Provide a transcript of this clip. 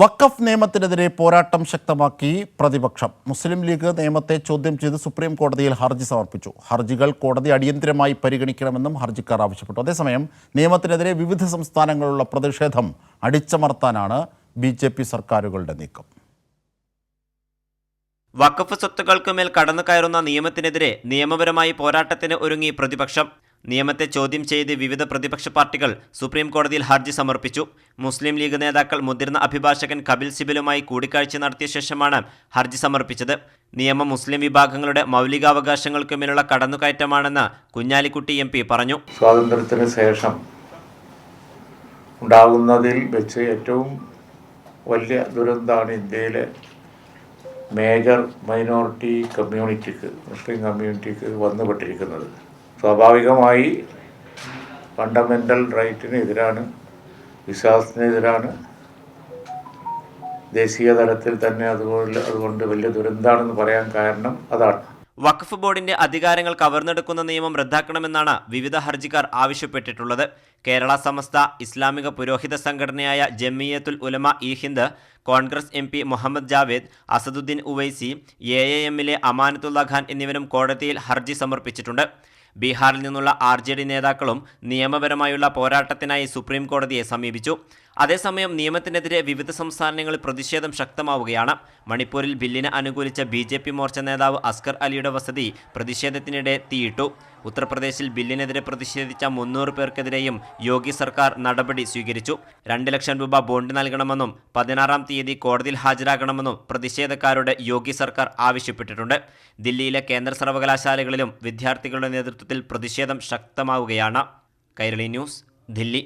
വഖഫ് നിയമത്തിനെതിരെ പോരാട്ടം ശക്തമാക്കി പ്രതിപക്ഷം. മുസ്ലിം ലീഗ് നിയമത്തെ ചോദ്യം ചെയ്ത് സുപ്രീം കോടതിയിൽ ഹർജി സമർപ്പിച്ചു. ഹർജികൾ കോടതി അടിയന്തിരമായി പരിഗണിക്കണമെന്നും ഹർജിക്കാർ ആവശ്യപ്പെട്ടു. അതേസമയം നിയമത്തിനെതിരെ വിവിധ സംസ്ഥാനങ്ങളിലുള്ള പ്രതിഷേധം അടിച്ചമർത്താനാണ് ബി ജെ പി സർക്കാരുകളുടെ നീക്കം. വഖഫ് സ്വത്തുക്കൾക്ക് മേൽ കടന്നു കയറുന്ന നിയമത്തിനെതിരെ നിയമപരമായി പോരാട്ടത്തിന് ഒരുങ്ങി പ്രതിപക്ഷം. നിയമത്തെ ചോദ്യം ചെയ്ത് വിവിധ പ്രതിപക്ഷ പാർട്ടികൾ സുപ്രീം കോടതിയിൽ ഹർജി സമർപ്പിച്ചു. മുസ്ലിം ലീഗ് നേതാക്കൾ മുതിർന്ന അഭിഭാഷകൻ കപിൽ സിബലുമായി കൂടിക്കാഴ്ച നടത്തിയ ശേഷമാണ് ഹർജി സമർപ്പിച്ചത്. നിയമം മുസ്ലിം വിഭാഗങ്ങളുടെ മൗലികാവകാശങ്ങൾക്ക് മേലുള്ള കടന്നുകയറ്റമാണെന്ന് കുഞ്ഞാലിക്കുട്ടി എം പറഞ്ഞു. സ്വാതന്ത്ര്യത്തിന് ശേഷം ഉണ്ടാകുന്നതിൽ വെച്ച് ഏറ്റവും വലിയ ദുരന്തമാണ് ഇന്ത്യയിലെ മേജർ മൈനോറിറ്റി കമ്മ്യൂണിറ്റിക്ക് മുസ്ലിം കമ്മ്യൂണിറ്റിക്ക് വന്നുപെട്ടിരിക്കുന്നത്. സ്വാഭാവികമായി ഫണ്ടമെന്റൽ റൈറ്റിന് എതിരാണ് വിശ്വാസത്തിനെതിരാണ് ദേശീയ തലത്തിൽ തന്നെ അതുപോലെ അതുകൊണ്ട് വലിയ ദുരന്തമാണെന്ന് പറയാൻ കാരണം അതാണ്. വഖഫ് ബോർഡിന്റെ അധികാരങ്ങൾ കവർന്നെടുക്കുന്ന നിയമം റദ്ദാക്കണമെന്നാണ് വിവിധ ഹർജിക്കാർ ആവശ്യപ്പെട്ടിട്ടുള്ളത്. കേരള സമസ്ത ഇസ്ലാമിക പുരോഹിത സംഘടനയായ Jamiatul Ulama e Hind Congress M P Muhammad Javed Asaduddin Owaisi A A എമ്മിലെ അമാനത്തുള്ള ഖാൻ എന്നിവരും കോടതിയിൽ ഹർജി സമർപ്പിച്ചിട്ടുണ്ട്. ബീഹാറിൽ നിന്നുള്ള ആർ നേതാക്കളും നിയമപരമായുള്ള പോരാട്ടത്തിനായി സുപ്രീം കോടതിയെ സമീപിച്ചു. അതേസമയം നിയമത്തിനെതിരെ വിവിധ സംസ്ഥാനങ്ങളിൽ പ്രതിഷേധം ശക്തമാവുകയാണ്. മണിപ്പൂരിൽ ബില്ലിനെ അനുകൂലിച്ച ബി ജെ പി മോർച്ച നേതാവ് അസ്കർ അലിയുടെ വസതി പ്രതിഷേധത്തിനിടെ തീയിട്ടു. ഉത്തർപ്രദേശിൽ ബില്ലിനെതിരെ പ്രതിഷേധിച്ച മുന്നൂറ് പേർക്കെതിരെയും യോഗി സർക്കാർ നടപടി സ്വീകരിച്ചു. രണ്ട് ലക്ഷം രൂപ ബോണ്ട് നൽകണമെന്നും പതിനാറാം തീയതി കോടതിയിൽ ഹാജരാകണമെന്നും പ്രതിഷേധക്കാരുടെ യോഗി സർക്കാർ ആവശ്യപ്പെട്ടിട്ടുണ്ട്. ദില്ലിയിലെ കേന്ദ്ര സർവകലാശാലകളിലും വിദ്യാർത്ഥികളുടെ നേതൃത്വത്തിൽ പ്രതിഷേധം ശക്തമാവുകയാണ്. കൈരളി ന്യൂസ് ദില്ലി.